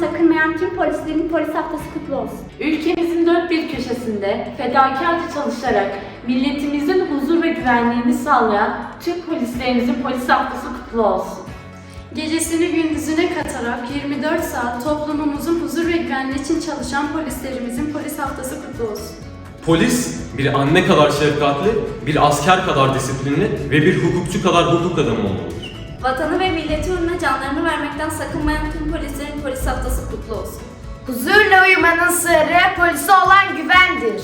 takılmayan tüm polislerin polis haftası kutlu olsun. Ülkemizin dört bir köşesinde fedakarca çalışarak milletimizin huzur ve güvenliğini sağlayan tüm polislerimizin polis haftası kutlu olsun. Gecesini gündüzüne katarak 24 saat toplumumuzun huzur ve güvenliği için çalışan polislerimizin polis haftası kutlu olsun. Polis bir anne kadar şefkatli, bir asker kadar disiplinli ve bir hukukçu kadar hukuk adamı olmalıdır. Vatanı ve milleti uğruna canlarını vermekten sakınmayan tüm polislerin polis haftası kutlu olsun. Huzurla uyumanın sırrı polise olan güvendir.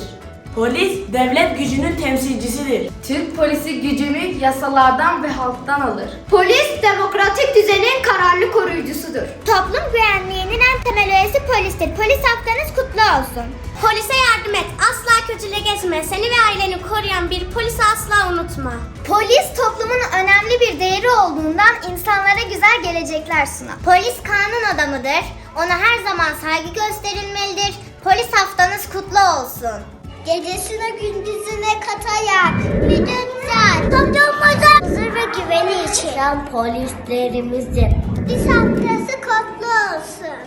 Polis devlet gücünün temsilcisidir. Türk polisi gücünü yasalardan ve halktan alır. Polis demokratik düzenin kararlı koruyucusudur. Toplum güvenliğinin en temel üyesi polistir. Polis haftanız kutlu olsun. Polise yardım et. Asla kötüle gezme. Seni ve aileni koruyan bir polisi asla unutma. Polis toplumun önemli bir değeri olduğundan insanlara güzel gelecekler sunar. Polis kanun adamıdır. Ona her zaman saygı gösterilmelidir. Polis haftanız kutlu olsun. Gecesine gündüzüne katayak. Müdürler, toplumumuza huzur ve güveni için. polislerimizin. Polis haftası kutlu olsun.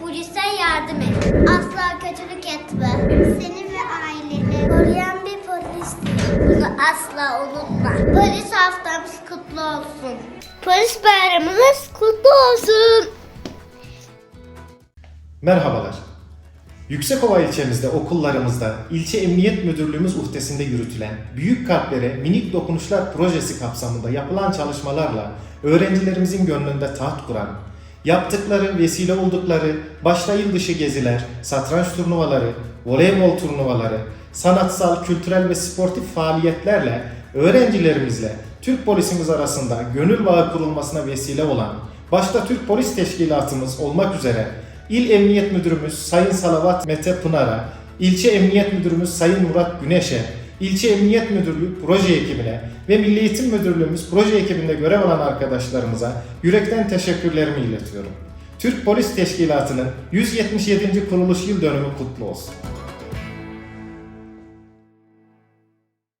Polise yardım et. Asla kötülük etme. Seni ve aileni koruyan bir polistir. Bunu asla unutma. Polis haftamız kutlu olsun. Polis bayramımız kutlu olsun. Merhabalar. Yüksekova ilçemizde okullarımızda ilçe emniyet müdürlüğümüz uhdesinde yürütülen Büyük Kalplere Minik Dokunuşlar projesi kapsamında yapılan çalışmalarla öğrencilerimizin gönlünde taht kuran, yaptıkları, vesile oldukları, başta yıl dışı geziler, satranç turnuvaları, voleybol turnuvaları, sanatsal, kültürel ve sportif faaliyetlerle öğrencilerimizle Türk polisimiz arasında gönül bağı kurulmasına vesile olan, başta Türk Polis Teşkilatımız olmak üzere İl Emniyet Müdürümüz Sayın Salavat Mete Pınar'a, İlçe Emniyet Müdürümüz Sayın Murat Güneş'e, İlçe Emniyet Müdürlüğü proje ekibine ve Milli Eğitim Müdürlüğümüz proje ekibinde görev alan arkadaşlarımıza yürekten teşekkürlerimi iletiyorum. Türk Polis Teşkilatı'nın 177. kuruluş yıl dönümü kutlu olsun.